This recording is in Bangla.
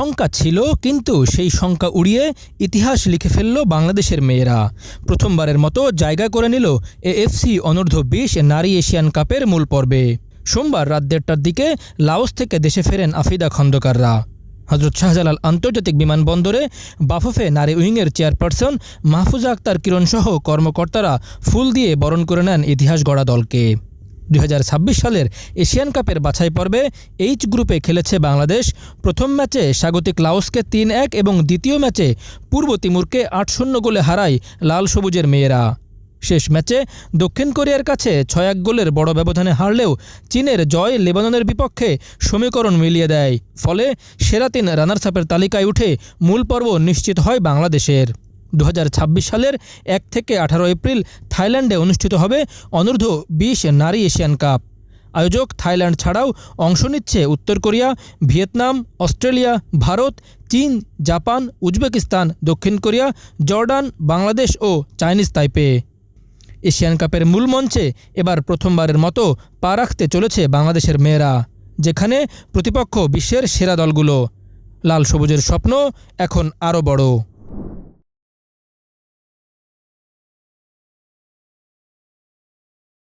শঙ্কা ছিল, কিন্তু সেই শঙ্কা উড়িয়ে ইতিহাস লিখে ফেলল বাংলাদেশের মেয়েরা। প্রথমবারের মতো জায়গা করে নিল এএফসি অনূর্ধ্ব বিশ নারী এশিয়ান কাপের মূল পর্বে। সোমবার রাত দেড়টার দিকে লাওস থেকে দেশে ফেরেন আফিদা খন্দকাররা। হজরত শাহজালাল আন্তর্জাতিক বিমানবন্দরে বাফফে নারী উইংয়ের চেয়ারপারসন মাহফুজা আক্তার কিরণসহ কর্মকর্তারা ফুল দিয়ে বরণ করে নেন ইতিহাস গড়া দলকে। দুই হাজার ছাব্বিশ সালের এশিয়ান কাপের বাছাই পর্বে এইচ গ্রুপে খেলেছে বাংলাদেশ। প্রথম ম্যাচে স্বাগতিক লাওসকে তিন এক এবং দ্বিতীয় ম্যাচে পূর্ব তিমুরকে আট শূন্য গোলে হারায় লাল সবুজের মেয়েরা। শেষ ম্যাচে দক্ষিণ কোরিয়ার কাছে ছয় এক গোলের বড় ব্যবধানে হারলেও চীনের জয় লেবাননের বিপক্ষে সমীকরণ মিলিয়ে দেয়। ফলে সেরা তিন রানার্স আপের তালিকায় উঠে মূল পর্ব নিশ্চিত হয় বাংলাদেশের। দু হাজার ছাব্বিশ সালের এক থেকে আঠারো এপ্রিল থাইল্যান্ডে অনুষ্ঠিত হবে অনূর্ধ্ব বিশ নারী এশিয়ান কাপ। আয়োজক থাইল্যান্ড ছাড়াও অংশ নিচ্ছে উত্তর কোরিয়া, ভিয়েতনাম, অস্ট্রেলিয়া, ভারত, চীন, জাপান, উজবেকিস্তান, দক্ষিণ কোরিয়া, জর্ডান, বাংলাদেশ ও চাইনিজ তাইপে। এশিয়ান কাপের মূল মঞ্চে এবার প্রথমবারের মতো পা রাখতে চলেছে বাংলাদেশের মেয়েরা, যেখানে প্রতিপক্ষ বিশ্বের সেরা দলগুলো। লাল সবুজের স্বপ্ন এখন আরও বড়।